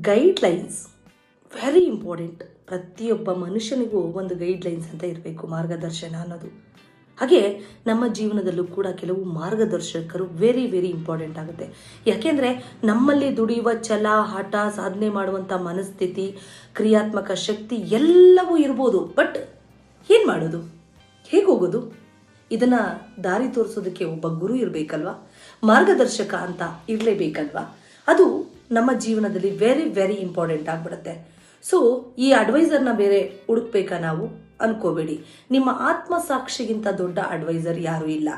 Guidelines very important ಪ್ರತಿಯೊಬ್ಬ ಮನುಷ್ಯನಿಗೂ ಒಂದು guidelines ಅಂತ ಇರಬೇಕು ಮಾರ್ಗದರ್ಶನ ಅನ್ನೋದು. ಹಾಗೆ ನಮ್ಮ ಜೀವನದಲ್ಲೂ ಕೂಡ ಕೆಲವು ಮಾರ್ಗದರ್ಶಕರು ವೆರಿ ವೆರಿ ಇಂಪಾರ್ಟೆಂಟ್ ಆಗುತ್ತೆ. ಯಾಕೆಂದರೆ ನಮ್ಮಲ್ಲಿ ದುಡಿಯುವ ಛಲ, ಹಠ, ಸಾಧನೆ ಮಾಡುವಂಥ ಮನಸ್ಥಿತಿ, ಕ್ರಿಯಾತ್ಮಕ ಶಕ್ತಿ ಎಲ್ಲವೂ ಇರ್ಬೋದು. ಬಟ್ ಏನು ಮಾಡೋದು? ಹೇಗೆ ಹೋಗೋದು? ಇದನ್ನು ದಾರಿ ತೋರಿಸೋದಕ್ಕೆ ಒಬ್ಬ ಗುರು ಇರಬೇಕಲ್ವಾ? ಮಾರ್ಗದರ್ಶಕ ಅಂತ ಇರಲೇಬೇಕಲ್ವಾ? ಅದು ನಮ್ಮ ಜೀವನದಲ್ಲಿ ವೆರಿ ವೆರಿ ಇಂಪಾರ್ಟೆಂಟ್ ಆಗಿಬಿಡುತ್ತೆ. ಸೊ ಈ ಅಡ್ವೈಸರ್ನ ಬೇರೆ ಹುಡುಕ್ಬೇಕಾ ನಾವು? ಅನ್ಕೋಬೇಡಿ. ನಿಮ್ಮ ಆತ್ಮಸಾಕ್ಷಿಗಿಂತ ದೊಡ್ಡ ಅಡ್ವೈಸರ್ ಯಾರೂ ಇಲ್ಲ.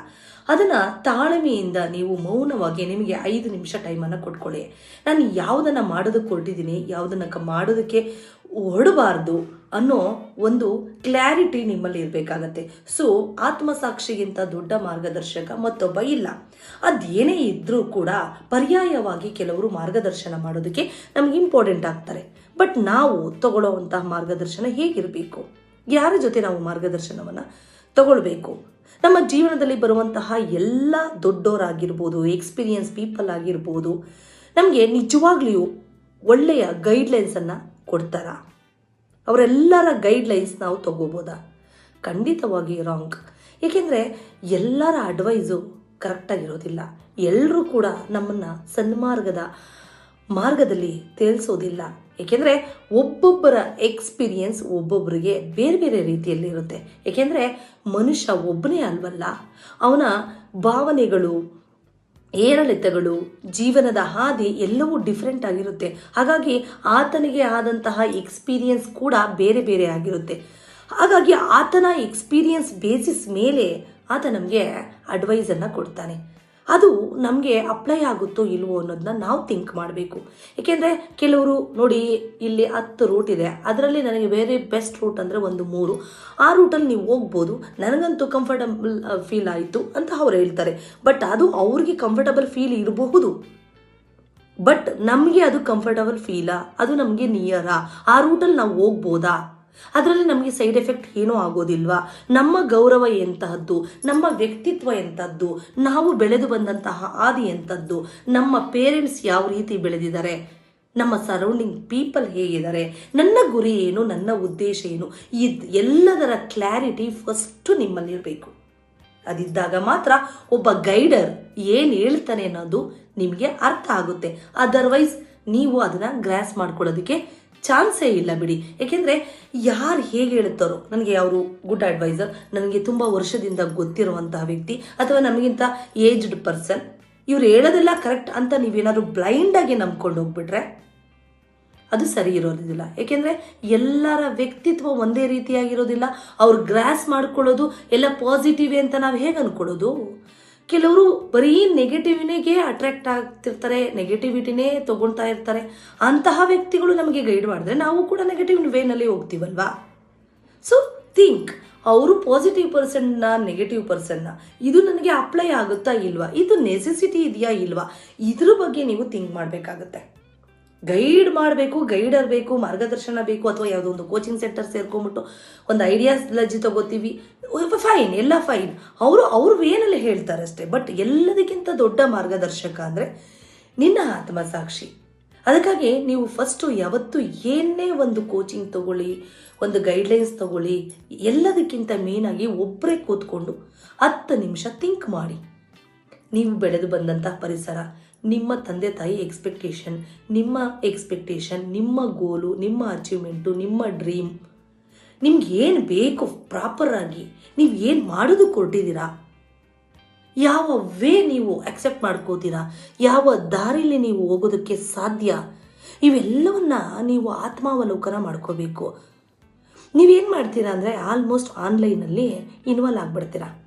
ಅದನ್ನ ತಾಳ್ಮೆಯಿಂದ ನೀವು ಮೌನವಾಗಿ ನಿಮಗೆ ಐದು ನಿಮಿಷ ಟೈಮನ್ನು ಕೊಟ್ಕೊಳ್ಳಿ ನಾನು ಯಾವುದನ್ನ ಮಾಡೋದಕ್ಕೆ ಹೊರಟಿದ್ದೀನಿ, ಯಾವುದನ್ನ ಮಾಡೋದಕ್ಕೆ ಹೊರಡಬಾರ್ದು ಅನ್ನೋ ಒಂದು ಕ್ಲಾರಿಟಿ ನಿಮ್ಮಲ್ಲಿ ಇರಬೇಕಾಗತ್ತೆ. ಸೊ ಆತ್ಮಸಾಕ್ಷಿಗಿಂತ ದೊಡ್ಡ ಮಾರ್ಗದರ್ಶಕ ಮತ್ತೊಬ್ಬ ಇಲ್ಲ. ಅದೇನೇ ಇದ್ರೂ ಕೂಡ ಪರ್ಯಾಯವಾಗಿ ಕೆಲವರು ಮಾರ್ಗದರ್ಶನ ಮಾಡೋದಕ್ಕೆ ನಮ್ಗೆ ಇಂಪಾರ್ಟೆಂಟ್ ಆಗ್ತಾರೆ. ಬಟ್ ನಾವು ತಗೊಳ್ಳೋವಂತಹ ಮಾರ್ಗದರ್ಶನ ಹೇಗಿರಬೇಕು? ಯಾರ ಜೊತೆ ನಾವು ಮಾರ್ಗದರ್ಶನವನ್ನು ತಗೊಳ್ಬೇಕು? ನಮ್ಮ ಜೀವನದಲ್ಲಿ ಬರುವಂತಹ ಎಲ್ಲ ದೊಡ್ಡವರಾಗಿರ್ಬೋದು ಎಕ್ಸ್ಪೀರಿಯನ್ಸ್ ಪೀಪಲ್ ಆಗಿರ್ಬೋದು, ನಮಗೆ ನಿಜವಾಗ್ಲಿಯೂ ಒಳ್ಳೆಯ ಗೈಡ್ಲೈನ್ಸನ್ನು ಕೊಡ್ತಾರಾ? ಅವರೆಲ್ಲರ ಗೈಡ್ಲೈನ್ಸ್ ನಾವು ತಗೋಬೋದಾ? ಖಂಡಿತವಾಗಿ ರಾಂಗ್ ಏಕೆಂದರೆ ಎಲ್ಲರ ಅಡ್ವೈಸು ಕರೆಕ್ಟಾಗಿರೋದಿಲ್ಲ ಎಲ್ಲರೂ ಕೂಡ ನಮ್ಮನ್ನು ಸನ್ಮಾರ್ಗದ ಮಾರ್ಗದಲ್ಲಿ ತೇಲ್ಸೋದಿಲ್ಲ. ಏಕೆಂದರೆ ಒಬ್ಬೊಬ್ಬರ ಎಕ್ಸ್ಪೀರಿಯನ್ಸ್ ಒಬ್ಬೊಬ್ಬರಿಗೆ ಬೇರೆ ಬೇರೆ ರೀತಿಯಲ್ಲಿ ಇರುತ್ತೆ. ಏಕೆಂದರೆ ಮನುಷ್ಯ ಒಬ್ಬನೇ ಅಲ್ವಲ್ಲ, ಅವನ ಭಾವನೆಗಳು ಏರಿಳಿತಗಳು ಜೀವನದ ಹಾದಿ ಎಲ್ಲವೂ ಡಿಫ್ರೆಂಟ್ ಆಗಿರುತ್ತೆ. ಹಾಗಾಗಿ ಆತನಿಗೆ ಆದಂತಹ ಎಕ್ಸ್ಪೀರಿಯನ್ಸ್ ಕೂಡ ಬೇರೆ ಬೇರೆ ಆಗಿರುತ್ತೆ. ಹಾಗಾಗಿ ಆತನ ಎಕ್ಸ್ಪೀರಿಯನ್ಸ್ ಬೇಸಿಸ್ ಮೇಲೆ ಆತ ನಮಗೆ ಅಡ್ವೈಸನ್ನು ಕೊಡ್ತಾನೆ. ಅದು ನಮಗೆ ಅಪ್ಲೈ ಆಗುತ್ತೋ ಇಲ್ವೋ ಅನ್ನೋದನ್ನ ನಾವು ಥಿಂಕ್ ಮಾಡಬೇಕು. ಏಕೆಂದರೆ ಕೆಲವರು ನೋಡಿ ಇಲ್ಲಿ ಹತ್ತು ರೂಟ್ ಇದೆ. ಅದರಲ್ಲಿ ನನಗೆ ಬೇರೆ ಬೆಸ್ಟ್ ರೂಟ್ ಅಂದರೆ ಒಂದು ಮೂರು. ಆ ರೂಟಲ್ಲಿ ನೀವು ಹೋಗ್ಬೋದು. ನನಗಂತೂ ಕಂಫರ್ಟಬಲ್ ಫೀಲ್ ಆಯಿತು ಅಂತ ಅವ್ರು ಹೇಳ್ತಾರೆ. ಬಟ್ ಅದು ಅವ್ರಿಗೆ ಕಂಫರ್ಟಬಲ್ ಫೀಲ್ ಇರಬಹುದು. ಬಟ್ ನಮಗೆ ಅದು ಕಂಫರ್ಟಬಲ್ ಫೀಲಾ ಅದು ನಮಗೆ ನಿಯರಾ ಆ. ರೂಟಲ್ಲಿ ನಾವು ಹೋಗ್ಬೋದಾ? ಅದರಲ್ಲಿ ನಮಗೆ ಸೈಡ್ ಎಫೆಕ್ಟ್ ಏನೂ ಆಗೋದಿಲ್ವಾ? ನಮ್ಮ ಗೌರವ ಎಂತಹದ್ದು? ನಮ್ಮ ವ್ಯಕ್ತಿತ್ವ ಎಂಥದ್ದು ನಾವು ಬೆಳೆದು ಬಂದಂತಹ ಆದಿ ಎಂಥದ್ದು ನಮ್ಮ ಪೇರೆಂಟ್ಸ್ ಯಾವ ರೀತಿ ಬೆಳೆದಿದ್ದಾರೆ? ನಮ್ಮ ಸರೌಂಡಿಂಗ್ ಪೀಪಲ್ ಹೇಗಿದ್ದಾರೆ? ನನ್ನ ಗುರಿ ಏನು? ನನ್ನ ಉದ್ದೇಶ ಏನು? ಇದು ಎಲ್ಲದರ ಕ್ಲಾರಿಟಿ ಫಸ್ಟು ನಿಮ್ಮಲ್ಲಿರಬೇಕು. ಅದಿದ್ದಾಗ ಮಾತ್ರ ಒಬ್ಬ ಗೈಡರ್ ಏನು ಹೇಳ್ತಾನೆ ಅನ್ನೋದು ನಿಮಗೆ ಅರ್ಥ ಆಗುತ್ತೆ. ಅದರ್ವೈಸ್ ನೀವು ಅದನ್ನು ಗ್ರಾಸ್ ಮಾಡ್ಕೊಳ್ಳೋದಕ್ಕೆ ಚಾನ್ಸೇ ಇಲ್ಲ ಬಿಡಿ. ಯಾಕೆಂದ್ರೆ ಯಾರು ಹೇಗೆ ಹೇಳುತ್ತಾರೋ ನನಗೆ ಅವರು ಗುಡ್ ಅಡ್ವೈಸರ್ ನನಗೆ ತುಂಬ ವರ್ಷದಿಂದ ಗೊತ್ತಿರುವಂತಹ ವ್ಯಕ್ತಿ ಅಥವಾ ನಮಗಿಂತ ಏಜ್ಡ್ ಪರ್ಸನ್ ಇವ್ರು ಹೇಳೋದೆಲ್ಲ ಕರೆಕ್ಟ್ ಅಂತ ನೀವೇನಾದ್ರು ಬ್ಲೈಂಡಾಗಿ ನಂಬ್ಕೊಂಡು ಹೋಗ್ಬಿಟ್ರೆ ಅದು ಸರಿ ಇರೋದಿಲ್ಲ. ಏಕೆಂದರೆ ಎಲ್ಲರ ವ್ಯಕ್ತಿತ್ವ ಒಂದೇ ರೀತಿಯಾಗಿರೋದಿಲ್ಲ. ಅವ್ರು ಗ್ರಾಸ್ ಮಾಡ್ಕೊಳ್ಳೋದು ಎಲ್ಲ ಪಾಸಿಟಿವ್ ಅಂತ ನಾವು ಹೇಗೆ ಅನ್ಕೊಳ್ಳೋದು? ಕೆಲವರು ಬರೀ ನೆಗೆಟಿವ್ನಿಗೆ ಅಟ್ರಾಕ್ಟ್ ಆಗ್ತಿರ್ತಾರೆ ನೆಗೆಟಿವಿಟಿನೇ ತಗೊಳ್ತಾ ಇರ್ತಾರೆ. ಅಂತಹ ವ್ಯಕ್ತಿಗಳು ನಮಗೆ ಗೈಡ್ ಮಾಡಿದ್ರೆ ನಾವು ಕೂಡ ನೆಗೆಟಿವ್ ವೇನಲ್ಲಿ ಹೋಗ್ತೀವಲ್ವಾ? ಸೊ ಥಿಂಕ್ ಅವರು ಪಾಸಿಟಿವ್ ಪರ್ಸನ್ನ ನೆಗೆಟಿವ್ ಪರ್ಸನ್ನ ಇದು ನನಗೆ ಅಪ್ಲೈ ಆಗುತ್ತಾ ಇಲ್ವಾ? ಇದು ನೆಸೆಸಿಟಿ ಇದೆಯಾ ಇಲ್ವಾ? ಇದ್ರ ಬಗ್ಗೆ ನೀವು ಥಿಂಕ್ ಮಾಡಬೇಕಾಗತ್ತೆ. ಗೈಡ್ ಮಾಡಬೇಕು ಗೈಡರ್ ಬೇಕು, ಮಾರ್ಗದರ್ಶನ ಬೇಕು, ಅಥವಾ ಯಾವುದೋ ಒಂದು ಕೋಚಿಂಗ್ ಸೆಂಟರ್ ಸೇರ್ಕೊಂಡ್ಬಿಟ್ಟು ಒಂದು ಐಡಿಯಾಸ್ ಲಜ್ಜಿ ತಗೋತೀವಿ. ಫೈನ್ ಎಲ್ಲ ಫೈನ್ ಅವರು ಅವರು ವೇನಲ್ಲಿ ಹೇಳ್ತಾರೆ ಅಷ್ಟೇ. ಬಟ್ ಎಲ್ಲದಕ್ಕಿಂತ ದೊಡ್ಡ ಮಾರ್ಗದರ್ಶಕ ಅಂದರೆ ನಿನ್ನ ಆತ್ಮಸಾಕ್ಷಿ ಅದಕ್ಕಾಗಿ ನೀವು ಫಸ್ಟು ಯಾವತ್ತು ಏನೇ ಒಂದು ಕೋಚಿಂಗ್ ತಗೊಳ್ಳಿ, ಒಂದು ಗೈಡ್ಲೈನ್ಸ್ ತಗೊಳ್ಳಿ, ಎಲ್ಲದಕ್ಕಿಂತ ಮೇನಾಗಿ ಒಬ್ಬರೇ ಕೂತ್ಕೊಂಡು ಹತ್ತು ನಿಮಿಷ ಥಿಂಕ್ ಮಾಡಿ. ನೀವು ಬೆಳೆದು ಬಂದಂತಹ ಪರಿಸರ, ನಿಮ್ಮ ತಂದೆ ತಾಯಿ ಎಕ್ಸ್ಪೆಕ್ಟೇಷನ್ ನಿಮ್ಮ ಎಕ್ಸ್ಪೆಕ್ಟೇಷನ್ ನಿಮ್ಮ ಗೋಲು ನಿಮ್ಮ ಅಚೀವ್ಮೆಂಟು ನಿಮ್ಮ ಡ್ರೀಮ್ ನಿಮ್ಗೆ ಏನು ಬೇಕು ಪ್ರಾಪರ್ ಆಗಿ? ನೀವು ಏನು ಮಾಡೋದು ಕೊಟ್ಟಿದ್ದೀರಾ? ಯಾವ ವೇ ನೀವು ಅಕ್ಸೆಪ್ಟ್ ಮಾಡ್ಕೋತೀರಾ? ಯಾವ ದಾರಿಲಿ ನೀವು ಹೋಗೋದಕ್ಕೆ ಸಾಧ್ಯ? ಇವೆಲ್ಲವನ್ನ ನೀವು ಆತ್ಮಾವಲೋಕನ ಮಾಡ್ಕೋಬೇಕು. ನೀವೇನು ಮಾಡ್ತೀರಾ ಅಂದರೆ ಆಲ್ಮೋಸ್ಟ್ ಆನ್ಲೈನಲ್ಲಿ ಇನ್ವಾಲ್ವ್ ಆಗಿಬಿಡ್ತೀರಾ?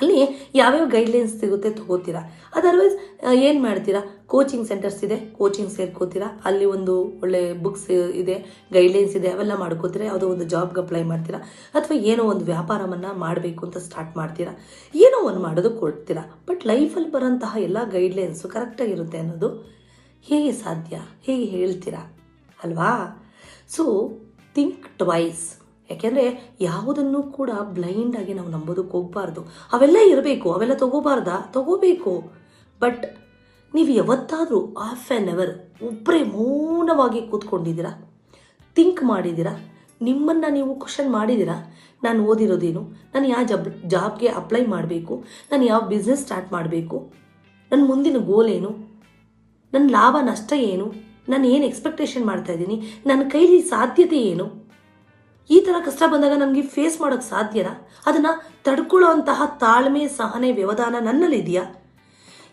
ಅಲ್ಲಿ ಯಾವ್ಯಾವ ಗೈಡ್ಲೈನ್ಸ್ ಸಿಗುತ್ತೆ ತಗೋತೀರಾ? ಅದರ್ವೈಸ್ ಏನು ಮಾಡ್ತೀರಾ? ಕೋಚಿಂಗ್ ಸೆಂಟರ್ಸ್ ಇದೆ ಕೋಚಿಂಗ್ ಸೇರ್ಕೋತೀರಾ? ಅಲ್ಲಿ ಒಂದು ಒಳ್ಳೆ ಬುಕ್ಸ್ ಇದೆ ಗೈಡ್ಲೈನ್ಸ್ ಇದೆ, ಅವೆಲ್ಲ ಮಾಡ್ಕೋತೀರಾ? ಯಾವುದೋ ಒಂದು ಜಾಬ್ಗೆ ಅಪ್ಲೈ ಮಾಡ್ತೀರಾ? ಅಥವಾ ಏನೋ ಒಂದು ವ್ಯಾಪಾರವನ್ನು ಮಾಡಬೇಕು ಅಂತ ಸ್ಟಾರ್ಟ್ ಮಾಡ್ತೀರಾ? ಏನೋ ಒಂದು ಮಾಡೋದು ಕೊಡ್ತೀರಾ? ಬಟ್ ಲೈಫಲ್ಲಿ ಬರೋಂತಹ ಎಲ್ಲ ಗೈಡ್ಲೈನ್ಸು ಕರೆಕ್ಟಾಗಿರುತ್ತೆ ಅನ್ನೋದು ಹೇಗೆ ಸಾಧ್ಯ? ಹೇಗೆ ಹೇಳ್ತೀರಾ? ಅಲ್ವಾ? ಸೊ ಥಿಂಕ್ ಟ್ವೈಸ್ ಯಾಕೆಂದರೆ ಯಾವುದನ್ನು ಕೂಡ ಬ್ಲೈಂಡಾಗಿ ನಾವು ನಂಬೋದಕ್ಕೆ ಹೋಗಬಾರ್ದು. ಅವೆಲ್ಲ ಇರಬೇಕು, ಅವೆಲ್ಲ ತಗೋಬಾರ್ದ? ತಗೋಬೇಕು. ಬಟ್ ನೀವು ಯಾವತ್ತಾದರೂ ಆಫ್ ಆ್ಯನ್ ಅವರ್ ಒಬ್ಬರೇ ಮೌನವಾಗಿ ಕೂತ್ಕೊಂಡಿದ್ದೀರಾ? ಥಿಂಕ್ ಮಾಡಿದ್ದೀರಾ? ನಿಮ್ಮನ್ನು ನೀವು ಕ್ವಶನ್ ಮಾಡಿದ್ದೀರಾ? ನಾನು ಓದಿರೋದೇನು? ನಾನು ಯಾವ ಜಬ್ ಜಾಬ್ಗೆ ಅಪ್ಲೈ ಮಾಡಬೇಕು? ನಾನು ಯಾವ ಬಿಸ್ನೆಸ್ ಸ್ಟಾರ್ಟ್ ಮಾಡಬೇಕು? ನನ್ನ ಮುಂದಿನ ಗೋಲ್ ಏನು? ನನ್ನ ಲಾಭ ನಷ್ಟ ಏನು? ನಾನು ಏನು ಎಕ್ಸ್ಪೆಕ್ಟೇಷನ್ ಮಾಡ್ತಾ ಇದ್ದೀನಿ? ನನ್ನ ಕೈಲಿ ಸಾಧ್ಯತೆ ಏನು? ಈ ಥರ ಕಷ್ಟ ಬಂದಾಗ ನನಗೆ ಫೇಸ್ ಮಾಡೋಕ್ಕೆ ಸಾಧ್ಯನ? ಅದನ್ನು ತಡ್ಕೊಳ್ಳೋ ಅಂತಹ ತಾಳ್ಮೆ ಸಹನೆ ವ್ಯವಧಾನ ನನ್ನಲ್ಲಿದೆಯಾ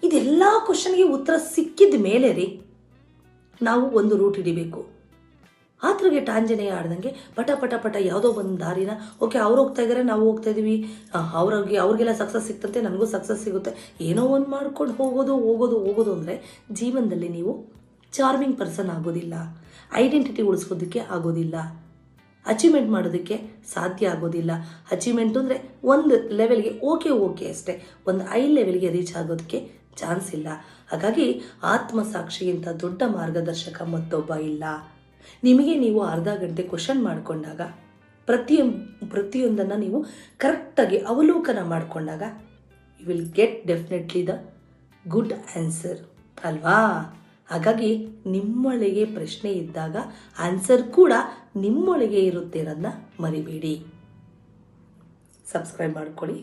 ಇದೆಲ್ಲ ಕ್ವಶನ್ಗೆ ಉತ್ತರ ಸಿಕ್ಕಿದ ಮೇಲೆ ರೀ ನಾವು ಒಂದು ರೂಟ್ ಹಿಡಿಬೇಕು. ಆತ್ರಗೆ ಟಾಂಜನೇ ಆಡ್ದಂಗೆ ಪಟ ಪಟ ಪಟ ಯಾವುದೋ ಒಂದು ದಾರಿನ ಓಕೆ ಅವ್ರು ಹೋಗ್ತಾ ಇದ್ದಾರೆ ನಾವು ಹೋಗ್ತಾ ಇದೀವಿ. ಆ, ಅವ್ರಿಗೆ ಅವ್ರಿಗೆಲ್ಲ ಸಕ್ಸಸ್ ಸಿಕ್ತಂತೆ ನನಗೂ ಸಕ್ಸಸ್ ಸಿಗುತ್ತೆ. ಏನೋ ಒಂದು ಮಾಡ್ಕೊಂಡು ಹೋಗೋದು ಹೋಗೋದು ಹೋಗೋದು ಅಂದರೆ ಜೀವನದಲ್ಲಿ ನೀವು ಚಾರ್ಮಿಂಗ್ ಪರ್ಸನ್ ಆಗೋದಿಲ್ಲ. ಐಡೆಂಟಿಟಿ ಉಳಿಸ್ಕೋದಕ್ಕೆ ಆಗೋದಿಲ್ಲ. ಅಚೀವ್ಮೆಂಟ್ ಮಾಡೋದಕ್ಕೆ ಸಾಧ್ಯ ಆಗೋದಿಲ್ಲ. ಅಚೀವ್ಮೆಂಟ್ ಅಂದರೆ ಒಂದು ಲೆವೆಲ್ಗೆ ಓಕೆ ಓಕೆ ಅಷ್ಟೇ. ಒಂದು ಐ ಲೆವೆಲ್ಗೆ ರೀಚ್ ಆಗೋದಕ್ಕೆ ಚಾನ್ಸ್ ಇಲ್ಲ. ಹಾಗಾಗಿ ಆತ್ಮಸಾಕ್ಷಿಗಿಂತ ದೊಡ್ಡ ಮಾರ್ಗದರ್ಶಕ ಮತ್ತೊಬ್ಬ ಇಲ್ಲ. ನಿಮಗೆ ನೀವು ಅರ್ಧ ಗಂಟೆ ಕ್ವಶನ್ ಮಾಡಿಕೊಂಡಾಗ ಪ್ರತಿಯೊಂದು ಪ್ರತಿಯೊಂದನ್ನು ನೀವು ಕರೆಕ್ಟಾಗಿ ಅವಲೋಕನ ಮಾಡಿಕೊಂಡಾಗ you will get definitely the good answer ಅಲ್ವಾ? ಹಾಗಾಗಿ ನಿಮ್ಮೊಳಗೆ ಪ್ರಶ್ನೆ ಇದ್ದಾಗ ಆನ್ಸರ್ ಕೂಡ ನಿಮ್ಮೊಳಗೆ ಇರುತ್ತೆ ಅನ್ನೋದನ್ನ ಮರಿಬೇಡಿ. ಸಬ್ಸ್ಕ್ರೈಬ್ ಮಾಡ್ಕೊಳ್ಳಿ.